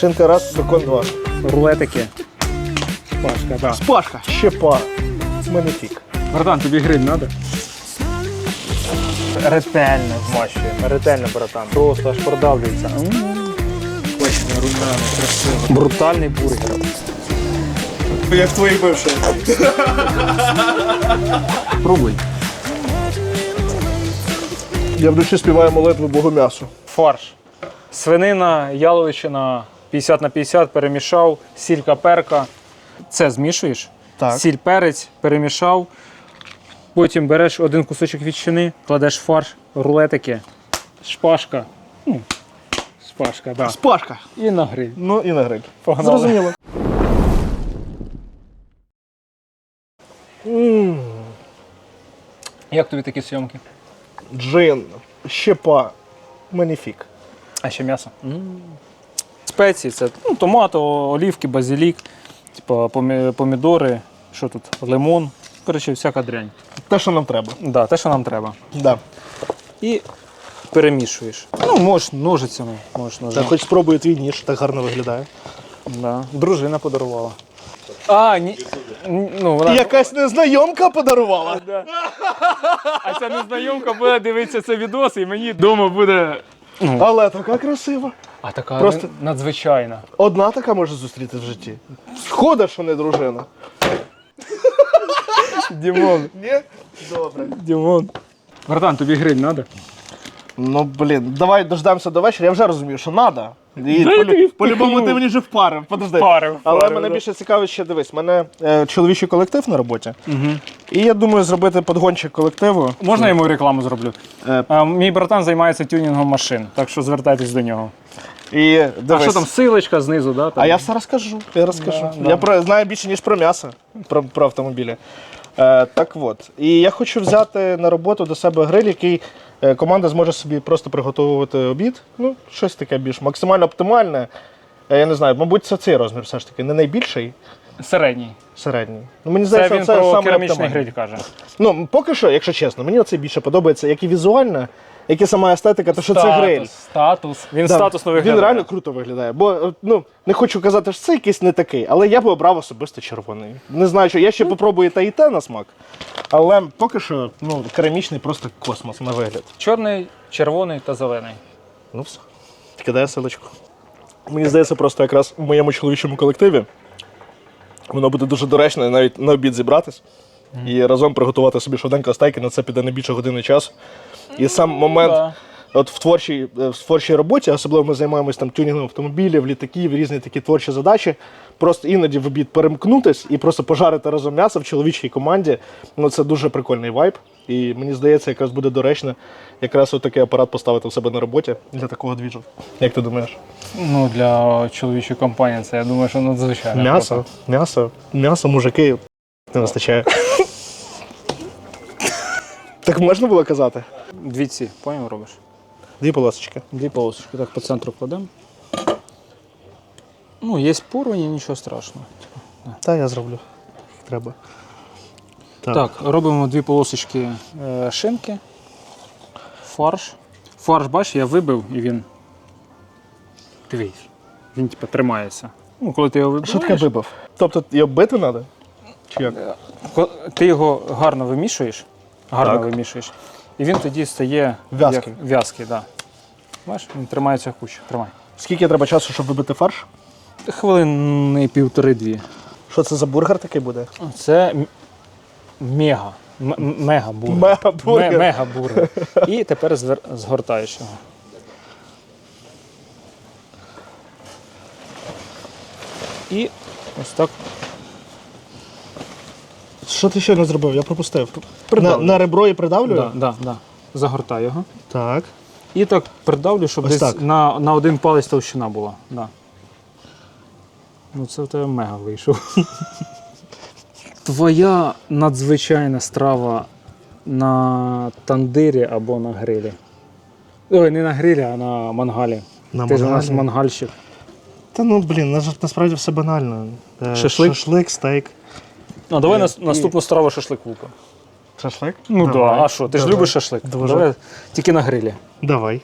Шинка раз, бекон два. Рулетики. Пашка, да. Спашка, ще пара. Манітік. Братан, тобі гриль треба? Ретельно змащуємо, ретельно, братан. Просто аж продавлюється. Точно, румяне, красиво. Брутальний бургер. Як твої бивші. Пробуй. Я вночі співаю молитву Богу м'ясу. Фарш. Свинина, яловичина 50 на 50 перемішав, сіль каперка. Це змішуєш. Так. Сіль перець перемішав. Потім береш один кусочок ветчини, кладеш фарш, рулетики, шпажка. Ну, шпажка, да. Спашка. І на гриль. Ну і на гриль. Погнали. Зрозуміло. Як тобі такі зйомки? Джин, щепа, маніфік. А ще м'ясо. Спеції це ну, томато, олівки, базилік, типу, помідори, що тут, лимон. Коротше, всяка дрянь. Те, що нам треба. Да, те, що нам треба. Да. І перемішуєш. Ну, можеш ножицями, можеш ножем. хоч спробую твій ніж, так гарно виглядає. Да. Дружина подарувала. А, ні. Ну, вона... Якась незнайомка подарувала. А ця незнайомка буде дивитися це відос, і мені вдома буде. Але така красива. А така Просто- надзвичайна. Одна така може зустріти в житті. Шкода, що не дружина. Дімон. Ні? Добре. Дімон. Братан, тобі гриль треба? Ну блін, давай дождемося до вечора. Я вже розумію, що треба. І Дай полю- по-любому ти мені вже впарив. Подожди. Впарив, Але впарив, мене да. більше цікавить ще дивись. У мене е, чоловічий колектив на роботі. Угу. І я думаю зробити подгончик колективу. Можна я йому рекламу зроблю? Е. А, мій братан займається тюнінгом машин, так що звертайтесь до нього. І А що там, силочка знизу, да? Там? А я все розкажу. Я розкажу. Да, я да. про знаю більше, ніж про м'ясо, про, про автомобілі. Е, так от. І я хочу взяти на роботу до себе гриль, який е, команда зможе собі просто приготувати обід. Ну, щось таке більш максимально оптимальне. Е, я не знаю, мабуть, це цей розмір все ж таки. Не найбільший, Середній. середній. Ну, мені Це здається, він це про саме керамічний гриль каже. Ну, поки що, якщо чесно, мені оцей більше подобається, як і візуально, як і сама естетика, то що це гриль. Статус. Він Да, статусно виглядає. Він реально круто виглядає. Бо е, ну не хочу казати, що це якийсь не такий, але я б обрав особисто червоний. Не знаю, що я ще попробую та і те на смак. Але поки що ну, керамічний просто космос на вигляд. Чорний, червоний та зелений. Ну все. Кидає силочку. Мені здається, просто якраз в моєму чоловічому колективі воно буде дуже доречно навіть на обід зібратись і разом приготувати собі швиденько стейки, на це піде не більше години часу. І сам момент. Да. От в творчій, е, в творчій роботі, особливо ми займаємось там тюнінгом автомобілів, літаків, різні такі творчі задачі. Просто іноді в обід перемкнутись і просто пожарити разом м'ясо в чоловічій команді. Ну це дуже прикольний вайб. І мені здається, якраз буде доречно якраз отакий апарат поставити у себе на роботі для такого двіжу. Як ти думаєш? Ну, для чоловічої компанії це, я думаю, що надзвичайно. М'ясо, м'ясо, м'ясо, мужики не вистачає. Так можна було казати? Дві ці, поняв, робиш? Дві полосочки. Дві полосочки. Так, по центру кладемо. Ну, є порвані, нічого страшного. Та я зроблю. Треба. Так, робимо дві полосочки е, шинки, фарш. Фарш, бачиш, я вибив і він. Дивись. Він типу, тримається. Ну, коли ти його Що таке вибив? Тобто його бити треба? Чи як? ти його гарно вимішуєш, гарно Так. вимішуєш, і він тоді стає В'язкий. як- в'язкий, да. Бачиш, він тримається кучу. Тримай. Скільки треба часу, щоб вибити фарш? Хвилини півтори-дві. Що це за бургер такий буде? Це мега. Мега бургер. Мега-бургер. Мега бургер. І тепер звер- згортаєш його. І ось так Що ти ще не зробив? Я пропустив. На, придавлю. на ребро і придавлюю? Да, да, да. Загортай його. Так. І так придавлю, щоб Ось десь так. На, на один палець товщина була. Да. Ну це в тебе мега вийшов. Твоя надзвичайна страва на тандирі або на грилі. Ой, не на грилі, а на мангалі. На Ти ж у нас мангалі? мангальщик. Та ну блін, на- насправді все банально. Е, Шашлик? Шашлик, стейк. Ну, давай нас, наступну страву шашлик лупимо. Шашлик? Ну так, да. а що? Ти ж любиш шашлик? Дуже. Давай тільки на грилі. Давай.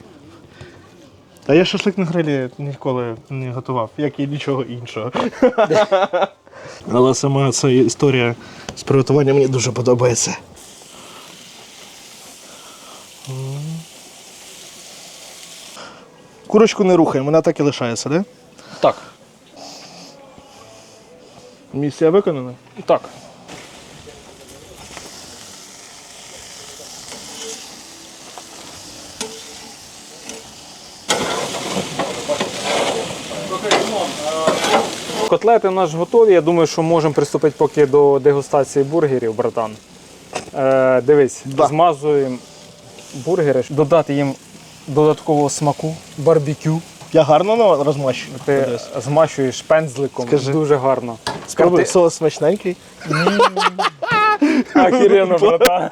А я шашлик на грилі ніколи не готував, як і нічого іншого. Але сама ця історія з приготуванням мені дуже подобається. Курочку не рухаємо, вона так і лишається, да? Так. Місія виконана. Так. Котлети у нас готові. Я думаю, що можемо приступити поки до дегустації бургерів, братан. Е, дивись, Да. змазуємо бургери, додати їм додаткового смаку, барбекю. Я гарно розмащую. Ти Подивись. змащуєш пензликом. Скажи. Дуже гарно. Спробуй, Ти- соус смачненький. Охеренно, братан.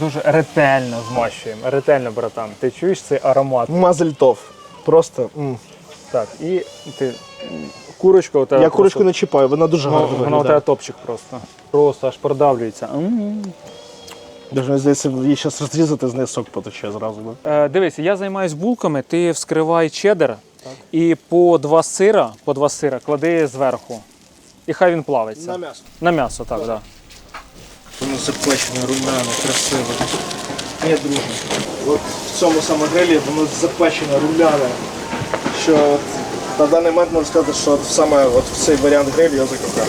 Дуже ретельно змащуємо. Ретельно, братан. Ти чуєш цей аромат? Мазельтов. Просто. м. Так, і ти. Курочка у тебе. Я просто- курочку не чіпаю, вона дуже Ну, гарно Вона у тебе топчик просто. Просто аж продавлюється. М. Даже мені здається, її зараз розрізати, з неї сок потече зразу. Да? Е, дивися, я займаюсь булками, ти вскривай чеддер і по два сира, по два сира клади зверху. І хай він плавиться. На м'ясо. На м'ясо, так, так. Да. Воно запечене, румяне, красиве. Ні, друже. От в цьому саме грилі воно запечене, румяне. Що от на даний момент можна сказати, що от саме от в цей варіант грилю я закохав.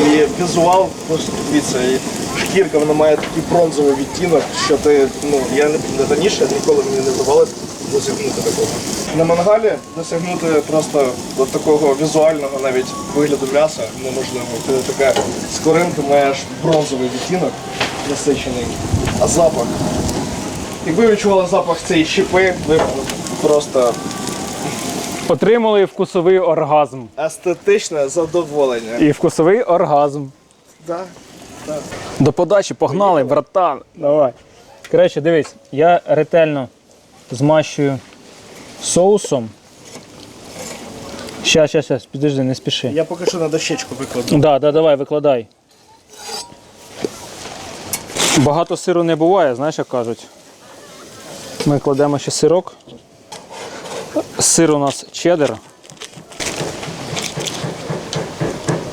І візуал, просто дивіться, і шкірка вона має такий бронзовий відтінок, що ти, ну, я не, раніше ніколи мені не вдавалося досягнути такого. На мангалі досягнути просто от такого візуального навіть вигляду м'яса неможливо. Ти така скоринка маєш бронзовий відтінок насичений, а запах. Якби відчували запах цієї щепи, ви б просто Отримали вкусовий оргазм. естетичне задоволення. І вкусовий оргазм. Да. До подачі погнали, братан. Давай. Коротше, дивись, я ретельно змащую соусом. Щас, щас, щас, підожди, не спіши. Я поки що на дощечку викладу. Да, да, давай, викладай. Багато сиру не буває, знаєш, як кажуть. Ми кладемо ще сирок. Сир у нас чеддер.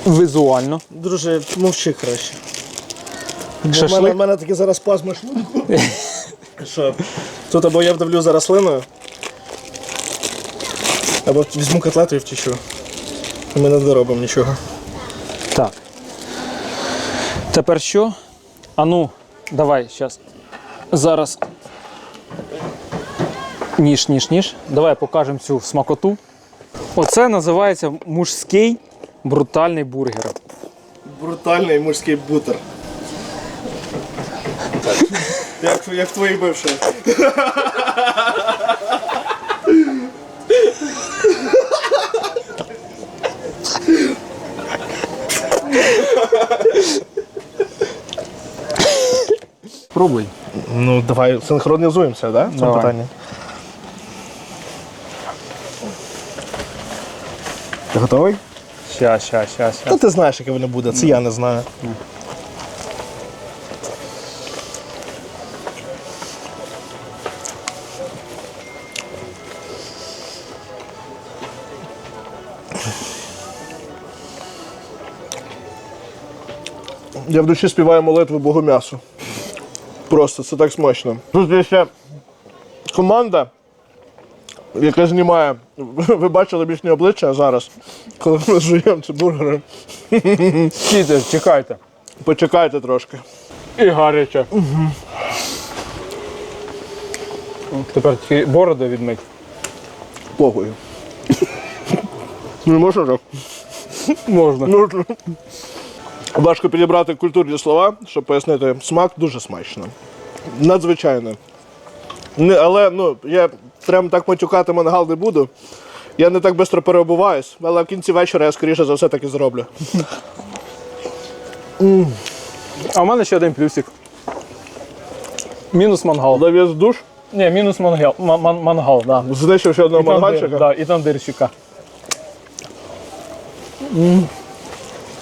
Візуально. Друже, мовчи краще. У мене, мене такі зараз спазми шлунку. Що? Тут або я вдавлю зараз слиною, або візьму котлету і втічу. Ми не доробимо нічого. Так. Тепер що? А ну, давай, зараз. Зараз. Ніж, ніж, ніж. Давай покажемо цю смакоту. Оце називається мужський брутальний бургер. Брутальний мужський бутер. Як, як твої бивші. Пробуй. Ну, давай синхронізуємося, да? В цьому Давай. питанні. Ти готовий? Ща, ща, ща, ща. Та ти знаєш, яке воно буде, це я не знаю. Я в душі співаю молитву Богу м'ясу. Просто це так смачно. Тут є ще команда, яка знімає. Ви бачили бішні обличчя зараз, коли ми жуємо ці бургери. Стійте, чекайте. Почекайте трошки. І гаряче. Угу. Тепер тільки бороду відмить. Похуй. Не можна так? Можна. Можна. Важко підібрати культурні слова, щоб пояснити смак дуже смачно. Надзвичайно. Не, але ну, я прям так матюкати мангал не буду. Я не так швидко переобуваюсь, але в кінці вечора я скоріше за все так і зроблю. А в мене ще один плюсик. Мінус мангал. Завіз душ, Ні, мінус мангал. Ма- ман- мангал, да. знищив ще одного мангальчика. да, і тандирчика.